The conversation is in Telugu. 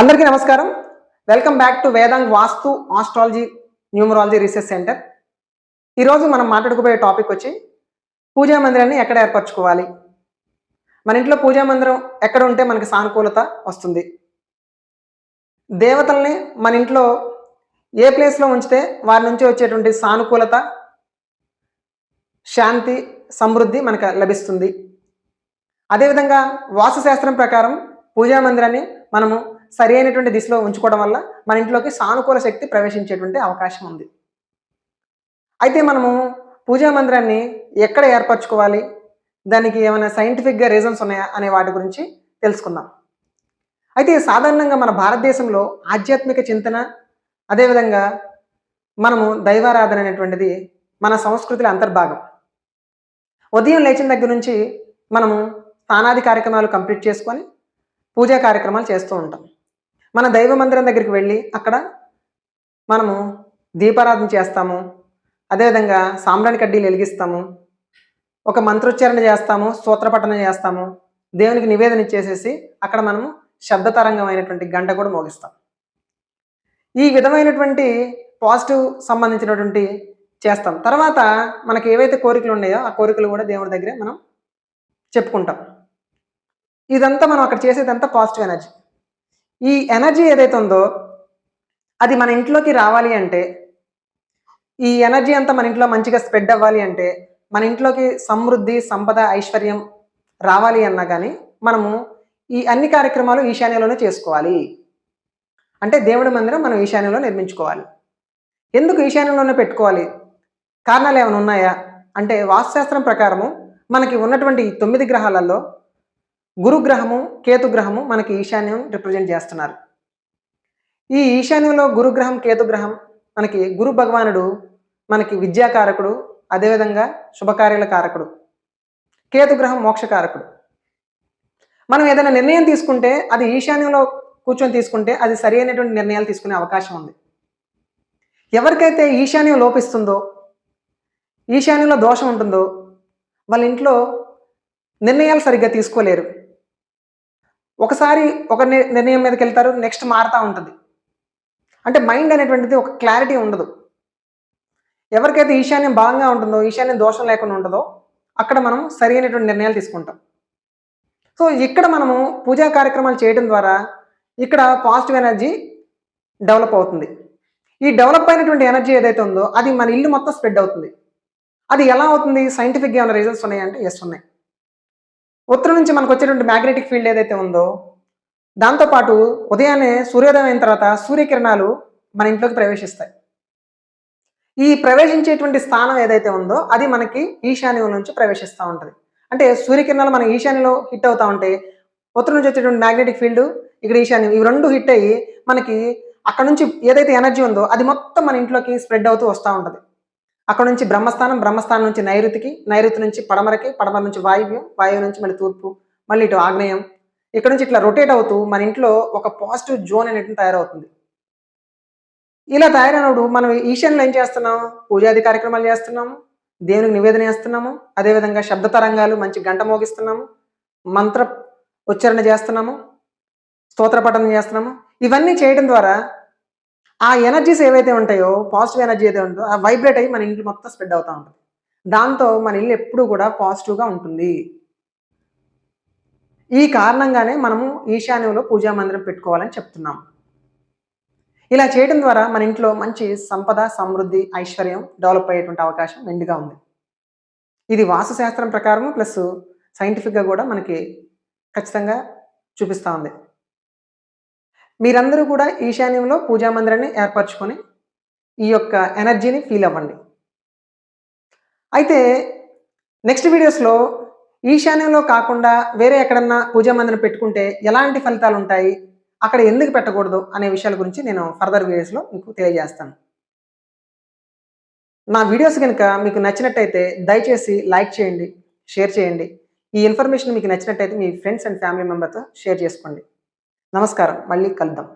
అందరికీ నమస్కారం. Welcome back to Vedang vastu astrology numerology research centre ఈరోజు మనం మాట్లాడుకోబోయే టాపిక్ వచ్చి పూజా మందిరాన్ని ఎక్కడ ఏర్పరచుకోవాలి? మన ఇంట్లో పూజా మందిరం ఎక్కడ ఉంటే మనకి సానుకూలత వస్తుంది? దేవతల్ని మన ఇంట్లో ఏ ప్లేస్లో ఉంచితే వారి నుంచి వచ్చేటువంటి సానుకూలత శాంతి సమృద్ధి మనకు లభిస్తుంది. అదేవిధంగా వాస్తుశాస్త్రం ప్రకారం పూజా మందిరాన్ని మనము సరి అయినటువంటి దిశలో ఉంచుకోవడం వల్ల మన ఇంట్లోకి సానుకూల శక్తి ప్రవేశించేటువంటి అవకాశం ఉంది. అయితే మనము పూజా మందిరాన్ని ఎక్కడ ఏర్పరచుకోవాలి? దానికి ఏమైనా సైంటిఫిక్గా రీజన్స్ ఉన్నాయా? అనే వాటి గురించి తెలుసుకుందాం. అయితే సాధారణంగా మన భారతదేశంలో ఆధ్యాత్మిక చింతన అదేవిధంగా మనము దైవారాధన అనేటువంటిది మన సంస్కృతిలో అంతర్భాగం. ఉదయం లేచిన దగ్గర నుంచి మనము స్నానాది కార్యక్రమాలు కంప్లీట్ చేసుకొని పూజా కార్యక్రమాలు చేస్తూ ఉంటాం. మన దైవ మందిరం దగ్గరికి వెళ్ళి అక్కడ మనము దీపారాధన చేస్తాము. అదేవిధంగా సాంబ్రాణి కడ్డీలు వెలిగిస్తాము. ఒక మంత్రోచ్చారణ చేస్తాము సూత్రపఠన చేస్తాము. దేవునికి నివేదన ఇచ్చేసేసి అక్కడ మనము శబ్దతరంగమైనటువంటి గంట కూడా మోగిస్తాం. ఈ విధమైనటువంటి పాజిటివ్ సంబంధించినటువంటి చేస్తాం. తర్వాత మనకి ఏవైతే కోరికలు ఉన్నాయో ఆ కోరికలు కూడా దేవుడి దగ్గరే మనం చెప్పుకుంటాం. ఇదంతా మనం అక్కడ చేసేదంతా పాజిటివ్ ఎనర్జీ. ఈ ఎనర్జీ ఏదైతే ఉందో అది మన ఇంట్లోకి రావాలి అంటే ఈ ఎనర్జీ అంతా మన ఇంట్లో మంచిగా స్ప్రెడ్ అవ్వాలి అంటే మన ఇంట్లోకి సమృద్ధి సంపద ఐశ్వర్యం రావాలి అన్నా కానీ మనము ఈ అన్ని కార్యక్రమాలు ఈశాన్యంలోనే చేసుకోవాలి. అంటే దేవుడి మందిరం మనం ఈశాన్యంలో నిర్మించుకోవాలి. ఎందుకు ఈశాన్యంలోనే పెట్టుకోవాలి? కారణాలు ఏమైనా ఉన్నాయా? అంటే వాస్తుశాస్త్రం ప్రకారము మనకి ఉన్నటువంటి తొమ్మిది గ్రహాలలో గురుగ్రహము కేతుగ్రహము మనకి ఈశాన్యం రిప్రజెంట్ చేస్తున్నారు. ఈ ఈశాన్యంలో గురుగ్రహం కేతుగ్రహం మనకి గురు భగవానుడు మనకి విద్యాకారకుడు అదేవిధంగా శుభకార్యాల కారకుడు కేతుగ్రహం మోక్షకారకుడు. మనం ఏదైనా నిర్ణయం తీసుకుంటే అది ఈశాన్యంలో కూర్చొని తీసుకుంటే అది సరి అయినటువంటి నిర్ణయాలు తీసుకునే అవకాశం ఉంది. ఎవరికైతే ఈశాన్యం లోపిస్తుందో ఈశాన్యంలో దోషం ఉంటుందో వాళ్ళ ఇంట్లో నిర్ణయాలు సరిగ్గా తీసుకోలేరు. ఒకసారి ఒక నిర్ణయం మీదకి వెళ్తారు నెక్స్ట్ మారుతూ ఉంటుంది. అంటే మైండ్ అనేటువంటిది ఒక క్లారిటీ ఉండదు. ఎవరికైతే ఈశాన్యం బలంగా ఉంటుందో ఈశాన్యం దోషం లేకుండా ఉంటుందో అక్కడ మనం సరైనటువంటి నిర్ణయాలు తీసుకుంటాం. సో ఇక్కడ మనము పూజా కార్యక్రమాలు చేయడం ద్వారా ఇక్కడ పాజిటివ్ ఎనర్జీ డెవలప్ అవుతుంది. ఈ డెవలప్ అయినటువంటి ఎనర్జీ ఏదైతే ఉందో అది మన ఇల్లు మొత్తం స్ప్రెడ్ అవుతుంది. అది ఎలా అవుతుంది? సైంటిఫిక్గా ఏమైనా రీజన్స్ ఉన్నాయంటే ఎస్ ఉన్నాయి. ఉత్తరం నుంచి మనకు వచ్చేటువంటి మ్యాగ్నెటిక్ ఫీల్డ్ ఏదైతే ఉందో దాంతోపాటు ఉదయాన్నే సూర్యోదయం అయిన తర్వాత సూర్యకిరణాలు మన ఇంట్లోకి ప్రవేశిస్తాయి. ఈ ప్రవేశించేటువంటి స్థానం ఏదైతే ఉందో అది మనకి ఈశాన్యం నుంచి ప్రవేశిస్తూ ఉంటుంది. అంటే సూర్యకిరణాలు మన ఈశాన్యంలో హిట్ అవుతా ఉంటే ఉత్తరం నుంచి వచ్చేటువంటి మ్యాగ్నెటిక్ ఫీల్డ్ ఇక్కడ ఈశాన్యం ఇవి రెండు హిట్ అయ్యి మనకి అక్కడ నుంచి ఏదైతే ఎనర్జీ ఉందో అది మొత్తం మన ఇంట్లోకి స్ప్రెడ్ అవుతూ వస్తూ ఉంటుంది. అక్కడ నుంచి బ్రహ్మస్థానం బ్రహ్మస్థానం నుంచి నైరుతికి నైరుతి నుంచి పడమరకి పడమర నుంచి వాయువ్యం వాయువు నుంచి మళ్ళీ తూర్పు మళ్ళీ ఇటు ఆగ్నేయం. ఇక్కడ నుంచి ఇట్లా రొటేట్ అవుతూ మన ఇంట్లో ఒక పాజిటివ్ జోన్ అనేటువంటి తయారవుతుంది. ఇలా తయారైనప్పుడు మనం ఈశాన్యంలో ఏం చేస్తున్నాం? పూజాది కార్యక్రమాలు చేస్తున్నాము దేవునికి నివేదన చేస్తున్నాము అదేవిధంగా శబ్ద తరంగాలు మంచి గంట మోగిస్తున్నాము మంత్ర ఉచ్చారణ చేస్తున్నాము స్తోత్ర పఠనం చేస్తున్నాము. ఇవన్నీ చేయడం ద్వారా ఆ ఎనర్జీస్ ఏవైతే ఉంటాయో పాజిటివ్ ఎనర్జీ ఏదైతే ఉందో ఆ వైబ్రేట్ అయ్యి మన ఇంట్లో మొత్తం స్ప్రెడ్ అవుతూ ఉంటుంది. దాంతో మన ఇల్లు ఎప్పుడూ కూడా పాజిటివ్గా ఉంటుంది. ఈ కారణంగానే మనము ఈశాన్యంలో పూజా మందిరం పెట్టుకోవాలని చెప్తున్నాం. ఇలా చేయడం ద్వారా మన ఇంట్లో మంచి సంపద సమృద్ధి ఐశ్వర్యం డెవలప్ అయ్యేటువంటి అవకాశం మెండుగా ఉంది. ఇది వాస్తుశాస్త్రం ప్రకారము ప్లస్ సైంటిఫిక్గా కూడా మనకి ఖచ్చితంగా చూపిస్తూ ఉంది. మీరందరూ కూడా ఈశాన్యంలో పూజా మందిరాన్ని ఏర్పరచుకొని ఈ యొక్క ఎనర్జీని ఫీల్ అవ్వండి. అయితే నెక్స్ట్ వీడియోస్లో ఈశాన్యంలో కాకుండా వేరే ఎక్కడన్నా పూజా మందిరం పెట్టుకుంటే ఎలాంటి ఫలితాలు ఉంటాయి? అక్కడ ఎందుకు పెట్టకూడదు? అనే విషయాల గురించి నేను ఫర్దర్ వీడియోస్లో మీకు తెలియజేస్తాను. నా వీడియోస్ కనుక మీకు నచ్చినట్టయితే దయచేసి లైక్ చేయండి షేర్ చేయండి. ఈ ఇన్ఫర్మేషన్ మీకు నచ్చినట్టయితే మీ ఫ్రెండ్స్ అండ్ ఫ్యామిలీ మెంబర్తో షేర్ చేసుకోండి. నమస్కారం మళ్ళీ కలుద్దాం